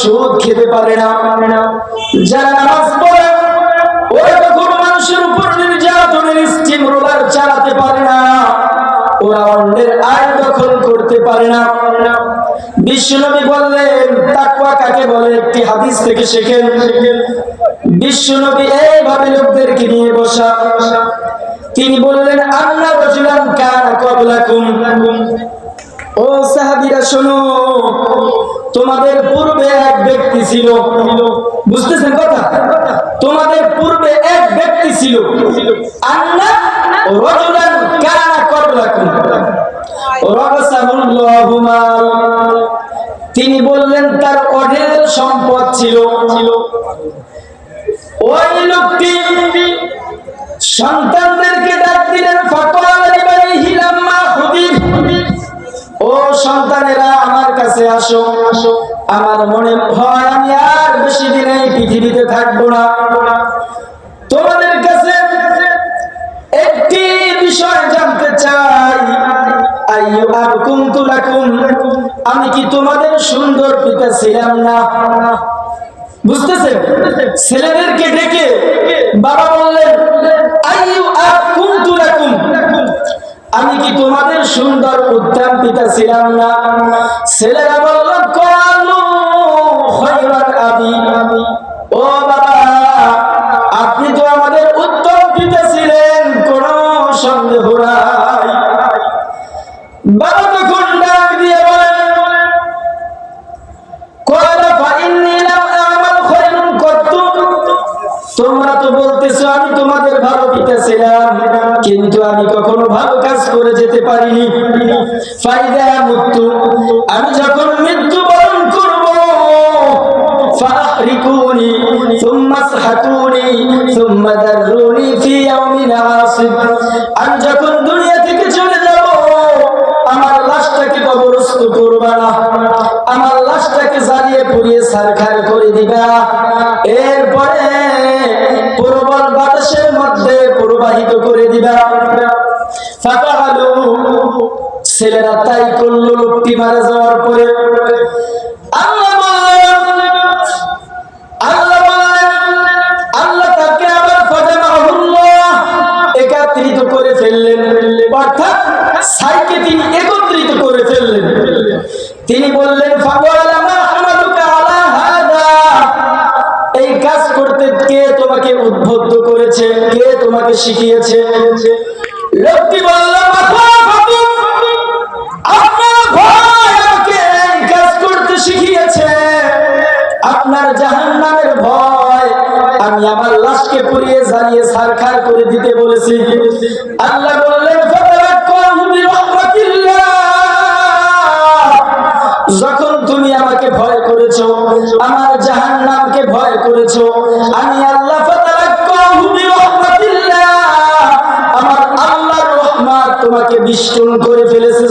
সুদ খেতে পারে না। যারা নামাজ পড়ে, ওরা কখনো মানুষের উপর নির্যাতনের স্টিম রোলার চালাতে পারে না। ওরা অন্যের আয় দখল করতে পারে না। বিশ্বনবী বললেন, তাকওয়া কাকে বলে? একটি হাদিস থেকে শেখেন। বিশ্বনবী এইভাবে লোকদেরকে নিয়ে বসা। তিনি বললেন আল্লাহ রজুলান কানা কবলাকুম। ও সাহাবীরা, শোনো তোমাদের পূর্বে এক ব্যক্তি ছিল। বুঝতেছেন কথা? তোমাদের পূর্বে এক ব্যক্তি ছিল। তিনি বললেন, তার অঢেল সম্পদ ছিল। ওই লোকটি সন্তানদেরকে ডাক দিলেন ফাকাল আসো আমার মনে হয় আমি আর বেশি দিন এই পৃথিবীতে থাকব না। তোমাদের কাছে একটি বিষয় জানতে চাই। আমি কি তোমাদের সুন্দর পিতা ছিলাম না? বুঝতেছেন? ছেলেদেরকে ডেকে বাবা বললেন, আইয়ু আবকুমতু লাকুম আমি কি তোমাদের সুন্দর উদ্যান পিতা ছিলাম না? ছেলেরা বলল কালু খয়রান আমি ও বাবা, আপনি তো আমাদের উত্তম পিতা তোমরা তো বলতেছো, আমি তোমাদের ভালো পিতা ছিলাম কিন্তু আমি কখনো ভালো কাজ করে যেতে পারিনি। ফাইদা মৃত্যু আমি যখন মৃত্যুবরণ করব সুম্মা সাহাতুনি, সুম্মা দারুনি ফি আমি যখন দুনিয়া থেকে চলে যাব, আমার লাশটাকে কবরস্থ করবা না, আমার লাশটাকে জ্বালিয়ে পুড়িয়ে সারখার করে দিবা। এ ছেলেরা তাই করল, লোকটি মারা যাওয়ার পরে একত্রিত করে ফেললেন। তিনি একত্রিত করে ফেললেন। তিনি বললেন এই কাজ করতে কে তোমাকে উদ্বুদ্ধ করেছে? কে তোমাকে শিখিয়েছে? লোকটি বলল ভয়। আমি আমার লাশকে পুড়িয়ে জ্বালিয়ে সারখার করে দিতে বলেছি। আল্লাহ বললেন যখন তুমি আমাকে ভয় করেছ, আমার জাহান্নামকে ভয় করেছ, আমি আল্লাহ আমার আল্লাহ রহমত তোমাকে বিষ্টন করে ফেলেছে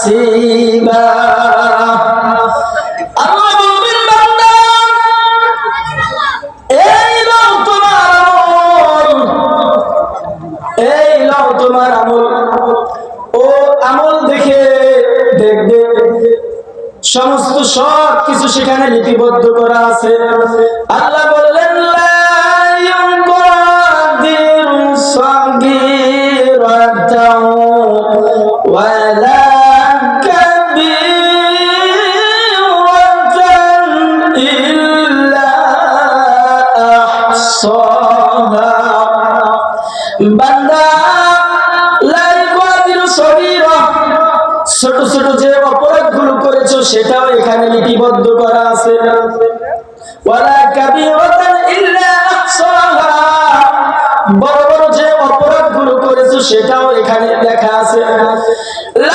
হাসিবা তোমার আমল। ও আমল দেখে সমস্ত সব কিছু সেখানে লিপিবদ্ধ করা আছে। আল্লাহ বললেন, লা ছোট ছোট যে অপরাধগুলো করেছ, সেটাও এখানে লিপিবদ্ধ করা আছে। না বড় বড় যে অপরাধগুলো করেছ, সেটাও এখানে লেখা আছে। লা